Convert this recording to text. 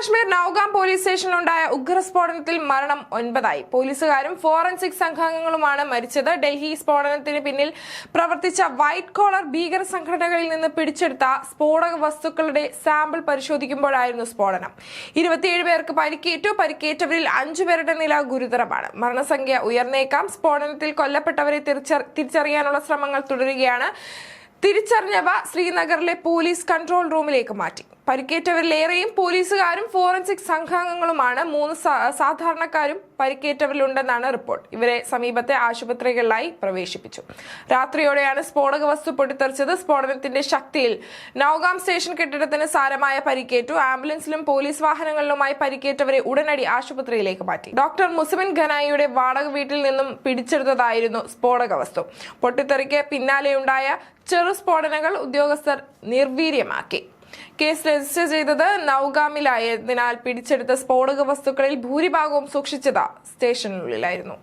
Kashmir Nowgam police സ്റ്റേഷനിലുണ്ടായ ഉഗ്രസ്ഫോടനത്തിൽ മരണം ഒൻപതായി. പോലീസുകാരും ഫോറൻസിക് സംഘാംഗങ്ങളുമാണ് മരിച്ചത്. ഡൽഹി സ്ഫോടനത്തിന് പിന്നിൽ പ്രവർത്തിച്ച വൈറ്റ് കോളർ ഭീകര സംഘടനകളിൽ നിന്ന് പിടിച്ചെടുത്ത സ്ഫോടക വസ്തുക്കളുടെ സാമ്പിൾ പരിശോധിക്കുമ്പോഴായിരുന്നു സ്ഫോടനം. ഇരുപത്തിയേഴ് പേർക്ക് പരിക്കേറ്റു. പരിക്കേറ്റവരിൽ അഞ്ചു പേരുടെ നില ഗുരുതരമാണ്. മരണസംഖ്യ ഉയർന്നേക്കാം. സ്ഫോടനത്തിൽ കൊല്ലപ്പെട്ടവരെ തിരിച്ചറി- തിരിച്ചറിയാനുള്ള ശ്രമങ്ങൾ തുടരുകയാണ്. തിരിച്ചറിഞ്ഞവ ശ്രീനഗറിലെ പോലീസ് കൺട്രോൾ റൂമിലേക്ക് മാറ്റി. പരിക്കേറ്റവരിലേറെയും പോലീസുകാരും ഫോറൻസിക് സംഘാംഗങ്ങളുമാണ്. മൂന്ന് സാധാരണക്കാരും പരിക്കേറ്റവരിലുണ്ടെന്നാണ് റിപ്പോർട്ട്. ഇവരെ സമീപത്തെ ആശുപത്രികളിലായി പ്രവേശിപ്പിച്ചു. രാത്രിയോടെയാണ് സ്ഫോടക വസ്തു പൊട്ടിത്തെറിച്ചത്. സ്ഫോടനത്തിന്റെ ശക്തിയിൽ നൌഗാം സ്റ്റേഷൻ കെട്ടിടത്തിന് സാരമായ പരിക്കേറ്റു. ആംബുലൻസിലും പോലീസ് വാഹനങ്ങളിലുമായി പരിക്കേറ്റവരെ ഉടനടി ആശുപത്രിയിലേക്ക് മാറ്റി. ഡോക്ടർ മുസമിൻ ഖനായിയുടെ വാടക വീട്ടിൽ നിന്നും പിടിച്ചെടുത്തതായിരുന്നു സ്ഫോടക വസ്തു. പൊട്ടിത്തെറിക്ക് പിന്നാലെയുണ്ടായ ചെറു സ്ഫോടനങ്ങൾ ഉദ്യോഗസ്ഥർ നിർവീര്യമാക്കി. കേസ് രജിസ്റ്റർ ചെയ്തത് നൌഗാമിലായതിനാൽ പിടിച്ചെടുത്ത സ്ഫോടക വസ്തുക്കളിൽ ഭൂരിഭാഗവും സൂക്ഷിച്ചത് സ്റ്റേഷനുള്ളിലായിരുന്നു